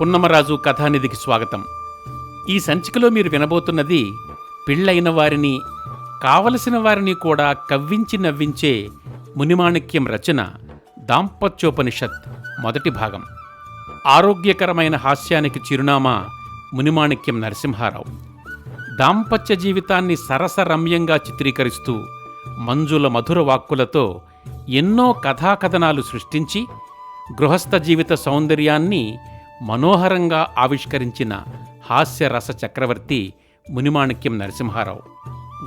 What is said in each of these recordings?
పున్నమరాజు కథానిధికి స్వాగతం. ఈ సంచికలో మీరు వినబోతున్నది పెళ్ళైన వారిని కావలసిన వారిని కూడా కవ్వించి నవ్వించే మునిమాణిక్యం రచన దాంపత్యోపనిషత్ మొదటి భాగం. ఆరోగ్యకరమైన హాస్యానికి చిరునామా మునిమాణిక్యం నరసింహారావు. దాంపత్య జీవితాన్ని సరసరమ్యంగా చిత్రీకరిస్తూ మంజుల మధుర వాక్కులతో ఎన్నో కథాకథనాలు సృష్టించి గృహస్థ జీవిత సౌందర్యాన్ని మనోహరంగా ఆవిష్కరించిన హాస్యరస చక్రవర్తి మునిమాణిక్యం నరసింహారావు.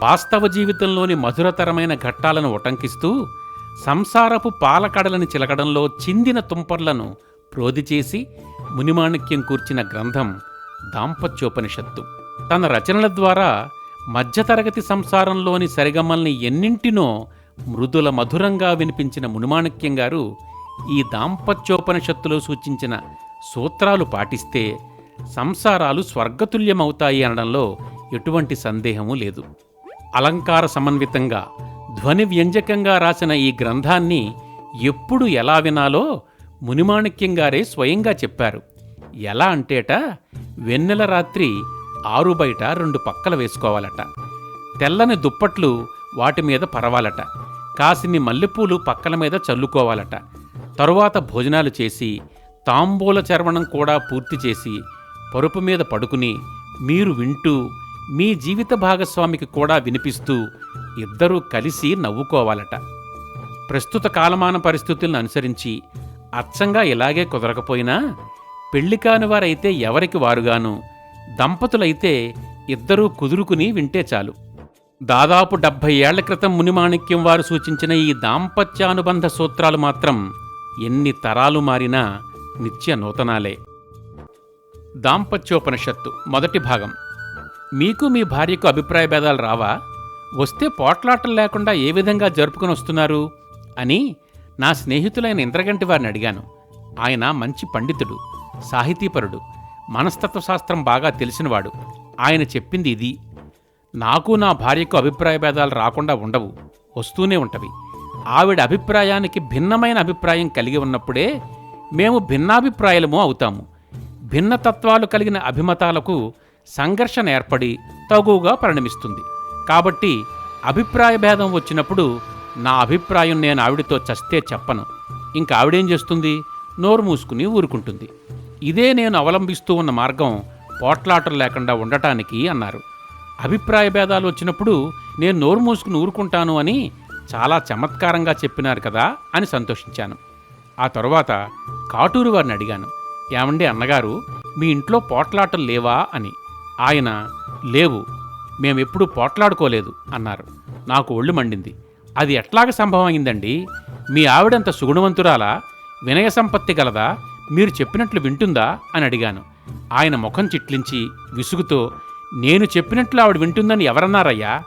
వాస్తవ జీవితంలోని మధురతరమైన ఘట్టాలను ఉటంకిస్తూ సంసారపు పాలకడలని చిలకడంలో చిందిన తుంపర్లను ప్రోధి చేసి మునిమాణిక్యం కూర్చిన గ్రంథం దాంపత్యోపనిషత్తు. తన రచనల ద్వారా మధ్యతరగతి సంసారంలోని సరిగమల్ని ఎన్నింటినో మృదుల మధురంగా వినిపించిన మునిమాణిక్యం గారు ఈ దాంపత్యోపనిషత్తులో సూచించిన సూత్రాలు పాటిస్తే సంసారాలు స్వర్గతుల్యమవుతాయి అనడంలో ఎటువంటి సందేహము లేదు. అలంకార సమన్వితంగా ధ్వని వ్యంజకంగా రాసిన ఈ గ్రంథాన్ని ఎప్పుడు ఎలా వినాలో మునిమాణిక్యం గారే స్వయంగా చెప్పారు. ఎలా అంటేట వెన్నెల రాత్రి ఆరు బయట రెండు పక్కల వేసుకోవాలట. తెల్లని దుప్పట్లు వాటి మీద పరవాలట. కాసిని మల్లెపూలు పక్కల మీద చల్లుకోవాలట. తరువాత భోజనాలు చేసి తాంబూల చర్వణం కూడా పూర్తి చేసి పరుపు మీద పడుకుని మీరు వింటూ మీ జీవిత భాగస్వామికి కూడా వినిపిస్తూ ఇద్దరూ కలిసి నవ్వుకోవాలట. ప్రస్తుత కాలమాన పరిస్థితులను అనుసరించి అచ్చంగా ఇలాగే కుదరకపోయినా పెళ్ళి కాని వారైతే ఎవరికి వారుగాను దంపతులైతే ఇద్దరూ కుదురుకుని వింటే చాలు. దాదాపు డెబ్భై ఏళ్ళ క్రితం మునిమాణిక్యం వారు సూచించిన ఈ దాంపత్యానుబంధ సూత్రాలు మాత్రం ఎన్ని తరాలు మారినా నిత్య నూతనాలే. దాంపత్యోపనిషత్తు మొదటి భాగం. మీకు మీ భార్యకు అభిప్రాయ భేదాలు రావా? వస్తే పోట్లాటలు లేకుండా ఏ విధంగా జరుపుకొని వస్తున్నారు? అని నా స్నేహితులైన ఇంద్రగంటి వారిని అడిగాను. ఆయన మంచి పండితుడు సాహితీపరుడు మనస్తత్వశాస్త్రం బాగా తెలిసినవాడు. ఆయన చెప్పింది ఇది. నాకు నా భార్యకు అభిప్రాయ భేదాలు రాకుండా ఉండవు వస్తూనే ఉంటవి. ఆవిడ అభిప్రాయానికి భిన్నమైన అభిప్రాయం కలిగి ఉన్నప్పుడే మేము భిన్నాభిప్రాయాలము అవుతాము. భిన్నతత్వాలు కలిగిన అభిమతాలకు సంఘర్షణ ఏర్పడి తగువుగా పరిణమిస్తుంది. కాబట్టి అభిప్రాయ భేదం వచ్చినప్పుడు నా అభిప్రాయం నేను ఆవిడతో చస్తే చెప్పను. ఇంకా ఆవిడేం చేస్తుంది? నోరు మూసుకుని ఊరుకుంటుంది. ఇదే నేను అవలంబిస్తూ ఉన్న మార్గం పోట్లాటలు లేకుండా ఉండటానికి అన్నారు. అభిప్రాయ భేదాలు వచ్చినప్పుడు నేను నోరు మూసుకుని ఊరుకుంటాను అని చాలా చమత్కారంగా చెప్పినారు కదా అని సంతోషించాను. ఆ తరువాత కాటూరు వారిని అడిగాను. ఏమండి అన్నగారు మీ ఇంట్లో పోట్లాటలు లేవా? అని. ఆయన లేవు. మేమెప్పుడు పోట్లాడుకోలేదు అన్నారు. నాకు ఒళ్ళు మండింది. అది ఎట్లాగ సంభవం అయిందండి మీ ఆవిడంత సుగుణవంతురాలా? వినయ సంపత్తి గలదా? మీరు చెప్పినట్లు వింటుందా? అని అడిగాను. ఆయన ముఖం చిట్లించి విసుగుతో నేను చెప్పినట్లు ఆవిడ వింటుందని ఎవరన్నారయ్యా?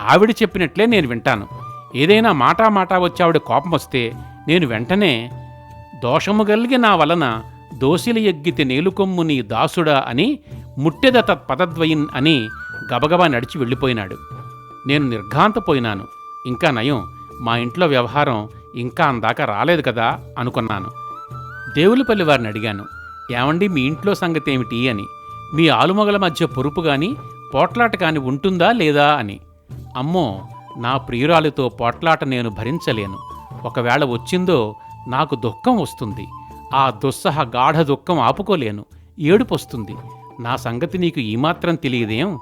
ఆవిడ చెప్పినట్లే నేను వింటాను. ఏదైనా మాటా మాటా వచ్చి ఆవిడ కోపం వస్తే నేను వెంటనే దోషము గలిగి నా వలన దోసిలి ఎగ్గితే నేలుకొమ్ము నీ దాసుడా అని ముట్టెద తత్పదద్వయిన్ అని గబగబా నడిచి వెళ్ళిపోయినాడు. నేను నిర్ఘాంతపోయినాను. ఇంకా నయం మా ఇంట్లో వ్యవహారం ఇంకా అందాక రాలేదు కదా అనుకున్నాను. దేవులపల్లి వారిని అడిగాను ఏమండి మీ ఇంట్లో సంగతి ఏమిటి అని. మీ ఆలుమగల మధ్య పొరుపు గాని పోట్లాట కాని ఉంటుందా లేదా? అని. అమ్మో నా ప్రియురాలితో పోట్లాట నేను భరించలేను. ఒకవేళ వచ్చిందో నాకు దుఃఖం వస్తుంది. ఆ దుస్సహ గాఢ దుఃఖం ఆపుకోలేను. ఏడుపొస్తుంది నా సంగతి నీకు ఈమాత్రం తెలియదేం?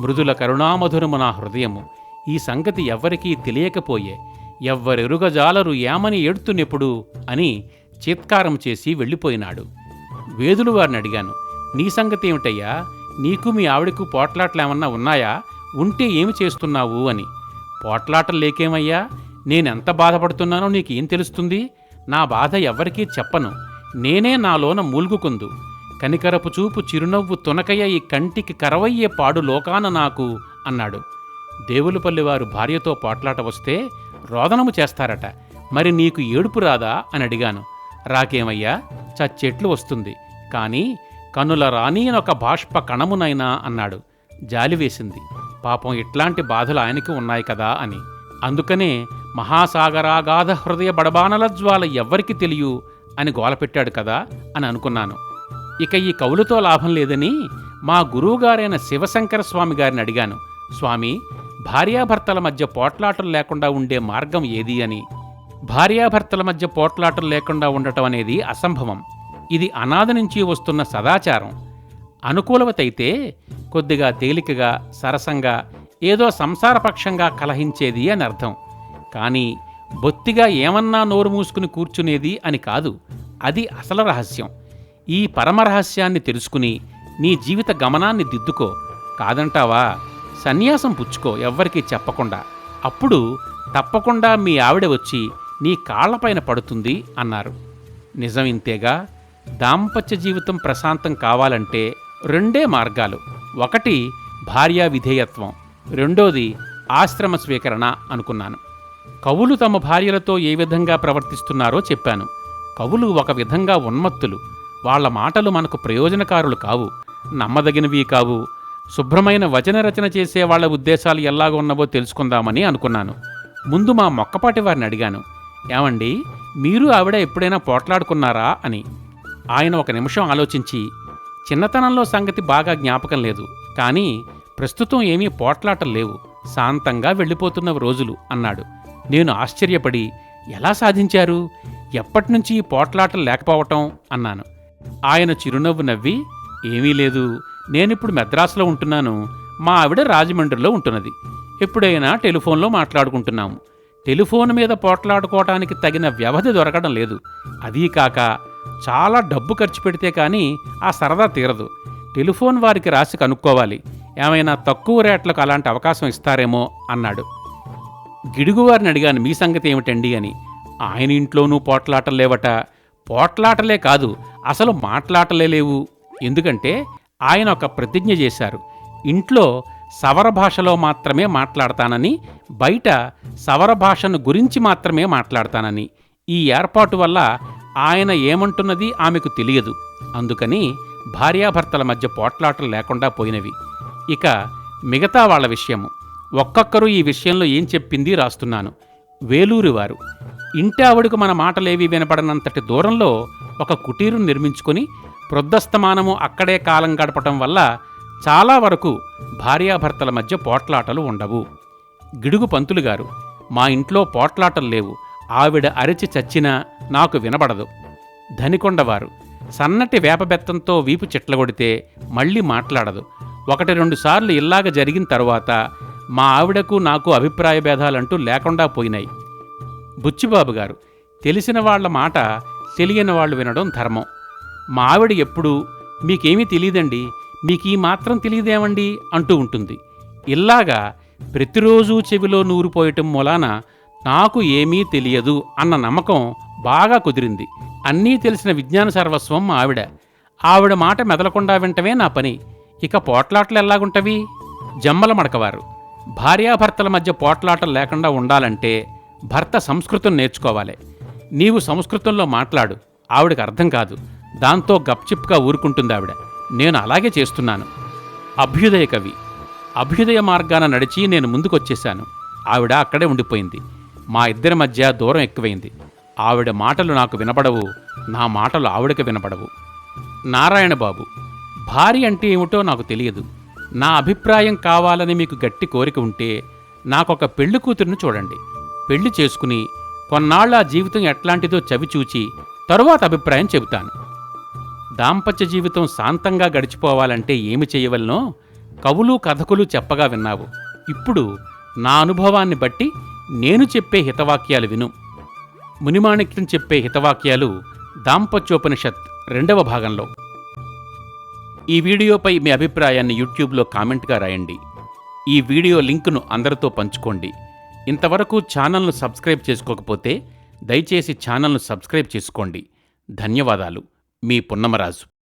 మృదుల కరుణామధురము నా హృదయము. ఈ సంగతి ఎవ్వరికీ తెలియకపోయే. ఎవ్వరెరుగజాలరు ఏమని ఏడుతున్నెప్పుడు? అని చీత్కారం చేసి వెళ్ళిపోయినాడు. వేదులు వారిని అడిగాను. నీ సంగతి ఏమిటయ్యా నీకు మీ ఆవిడకు పోట్లాట్లేమన్నా ఉన్నాయా? ఉంటే ఏమి చేస్తున్నావు అని. పోట్లాటలు లేకేమయ్యా? నేనెంత బాధపడుతున్నానో నీకు ఏం తెలుస్తుంది? నా బాధ ఎవ్వరికీ చెప్పను. నేనే నాలోన మూల్గుకుందు. కనికరపు చూపు చిరునవ్వు తునకయ్య ఈ కంటికి కరవయ్యే పాడు లోకాన నాకు అన్నాడు. దేవులపల్లివారు భార్యతో పోట్లాట వస్తే రోదనము చేస్తారట. మరి నీకు ఏడుపు రాదా? అని అడిగాను. రాకేమయ్యా చచ్చెట్లు వస్తుంది. కానీ కనుల రానీనొక బాష్ప కణమునైనా అన్నాడు. జాలి వేసింది. పాపం ఇట్లాంటి బాధలు ఆయనకి ఉన్నాయి కదా అని. అందుకనే మహాసాగరాగాధ హృదయ బడబానల జ్వాల ఎవ్వరికి తెలియు అని గోలపెట్టాడు కదా అని అనుకున్నాను. ఇక ఈ కవులతో లాభం లేదని మా గురువుగారైన శివశంకర స్వామి గారిని అడిగాను. స్వామి భార్యాభర్తల మధ్య పోట్లాటలు లేకుండా ఉండే మార్గం ఏది అని? భార్యాభర్తల మధ్య పోట్లాటలు లేకుండా ఉండటం అనేది అసంభవం. ఇది అనాథ నుంచి వస్తున్న సదాచారం. అనుకూలవతైతే కొద్దిగా తేలికగా సరసంగా ఏదో సంసారపక్షంగా కలహించేది అని అర్థం. కానీ బొత్తిగా ఏమన్నా నోరు మూసుకుని కూర్చునేది అని కాదు అది అసలు రహస్యం. ఈ పరమరహస్యాన్ని తెలుసుకుని నీ జీవిత గమనాన్ని దిద్దుకో. కాదంటావా? సన్యాసం పుచ్చుకో ఎవ్వరికీ చెప్పకుండా. అప్పుడు తప్పకుండా మీ ఆవిడ వచ్చి నీ కాళ్ళపైన పడుతుంది అన్నారు. నిజం ఇంతేగా? దాంపత్య జీవితం ప్రశాంతం కావాలంటే రెండే మార్గాలు. ఒకటి భార్యా విధేయత్వం రెండోది ఆశ్రమ స్వీకరణ అనుకున్నాను. కవులు తమ భార్యలతో ఏ విధంగా ప్రవర్తిస్తున్నారో చెప్పాను. కవులు ఒక విధంగా ఉన్మత్తులు. వాళ్ళ మాటలు మనకు ప్రయోజనకారులు కావు. నమ్మదగినవి కావు. శుభ్రమైన వచన రచన చేసే వాళ్ళ ఉద్దేశాలు ఎలాగ ఉన్నవో తెలుసుకుందామని అనుకున్నాను. ముందు మా మొక్కపాటి వారిని అడిగాను. ఏమండి మీరు ఆవిడ ఎప్పుడైనా పోట్లాడుకున్నారా? అని. ఆయన ఒక నిమిషం ఆలోచించి చిన్నతనంలో సంగతి బాగా జ్ఞాపకం లేదు. కానీ ప్రస్తుతం ఏమీ పోట్లాటలు లేవు. శాంతంగా వెళ్ళిపోతున్న రోజులు అన్నాడు. నేను ఆశ్చర్యపడి ఎలా సాధించారు? ఎప్పటినుంచి ఈ పోట్లాటలు లేకపోవటం? అన్నాను. ఆయన చిరునవ్వు నవ్వి ఏమీ లేదు. నేనిప్పుడు మెద్రాసులో ఉంటున్నాను. మా ఆవిడ రాజమండ్రిలో ఉంటున్నది. ఎప్పుడైనా టెలిఫోన్లో మాట్లాడుకుంటున్నాము. టెలిఫోన్ మీద పోట్లాడుకోవటానికి తగిన వ్యవధి దొరకడం లేదు. అదీ కాక చాలా డబ్బు ఖర్చు పెడితే కానీ ఆ సరదా తీరదు. టెలిఫోన్ వారికి రాసి కనుక్కోవాలి. ఏమైనా తక్కువ రేట్లకు అలాంటి అవకాశం ఇస్తారేమో? అన్నాడు. గిడుగువారిని అడిగాను మీ సంగతి ఏమిటండి? అని. ఆయన ఇంట్లోనూ పోట్లాటలు లేవట. పోట్లాటలే కాదు అసలు మాట్లాటలే లేవు. ఎందుకంటే ఆయన ఒక ప్రతిజ్ఞ చేశారు. ఇంట్లో సవర భాషలో మాత్రమే మాట్లాడతానని బయట సవర భాషను గురించి మాత్రమే మాట్లాడతానని. ఈ ఏర్పాటు వల్ల ఆయన ఏమంటున్నది ఆమెకు తెలియదు. అందుకని భార్యాభర్తల మధ్య పోట్లాటలు లేకుండా పోయినవి. ఇక మిగతా వాళ్ళ విషయము. ఒక్కొక్కరు ఈ విషయంలో ఏం చెప్పింది రాస్తున్నాను. వేలూరి వారు ఇంటి ఆవిడకు మన మాటలేవి వినపడనంతటి దూరంలో ఒక కుటీరు నిర్మించుకొని ప్రొద్దస్తమానము అక్కడే కాలం గడపటం వల్ల చాలా వరకు భార్యాభర్తల మధ్య పోట్లాటలు ఉండవు. గిడుగు పంతులు గారు మా ఇంట్లో పోట్లాటలు లేవు ఆవిడ అరిచి చచ్చినా నాకు వినబడదు. ధనికొండవారు సన్నటి వేపబెత్తంతో వీపు చెట్లగొడితే మళ్ళీ మాట్లాడదు. ఒకటి రెండు సార్లు ఇల్లాగ జరిగిన తరువాత మా ఆవిడకు నాకు అభిప్రాయ భేదాలంటూ లేకుండా పోయినాయి. బుచ్చిబాబు గారు తెలిసిన వాళ్ళ మాట తెలియని వాళ్ళు వినడం ధర్మం. మా ఆవిడ ఎప్పుడూ మీకేమీ తెలియదండి మీకు ఈ మాత్రం తెలియదేమండి? అంటూ ఉంటుంది. ఇల్లాగా ప్రతిరోజు చెవిలో నూరిపోయటం మూలాన నాకు ఏమీ తెలియదు అన్న నమ్మకం బాగా కుదిరింది. అన్నీ తెలిసిన విజ్ఞాన సర్వస్వం మా ఆవిడ. ఆవిడ మాట మెదలకుండా వింటమే నా పని. ఇక పోట్లాటలు ఎలాగుంటవి? జమ్మల మడకవారు భార్యాభర్తల మధ్య పోట్లాటలు లేకుండా ఉండాలంటే భర్త సంస్కృతం నేర్చుకోవాలి. నీవు సంస్కృతంలో మాట్లాడు. ఆవిడకి అర్థం కాదు. దాంతో గప్చిప్గా ఊరుకుంటుంది ఆవిడ. నేను అలాగే చేస్తున్నాను. అభ్యుదయ కవి. అభ్యుదయ మార్గాన నడిచి నేను ముందుకొచ్చేశాను. ఆవిడ అక్కడే ఉండిపోయింది. మా ఇద్దరి మధ్య దూరం ఎక్కువైంది. ఆవిడ మాటలు నాకు వినపడవు. నా మాటలు ఆవిడకి వినపడవు. నారాయణబాబు. భార్య అంటే ఏమిటో నాకు తెలియదు. నా అభిప్రాయం కావాలని మీకు గట్టి కోరిక ఉంటే నాకొక పెళ్ళి కూతురును చూడండి. పెళ్ళి చేసుకుని కొన్నాళ్ళ ఆ జీవితం ఎట్లాంటిదో చవిచూచి తరువాత అభిప్రాయం చెబుతాను. దాంపత్య జీవితం శాంతంగా గడిచిపోవాలంటే ఏమి చేయవలనో కవులు కథకులు చెప్పగా విన్నావు. ఇప్పుడు నా అనుభవాన్ని బట్టి నేను చెప్పే హితవాక్యాలు విను. మునిమాణిక్యం చెప్పే హితవాక్యాలు దాంపత్యోపనిషత్ రెండవ భాగంలో. ఈ వీడియోపై మీ అభిప్రాయాన్ని యూట్యూబ్లో కామెంట్గా రాయండి. ఈ వీడియో లింకును అందరితో పంచుకోండి. ఇంతవరకు ఛానల్ను సబ్స్క్రైబ్ చేసుకోకపోతే దయచేసి ఛానల్ను సబ్స్క్రైబ్ చేసుకోండి. ధన్యవాదాలు. మీ పున్నమరాజు.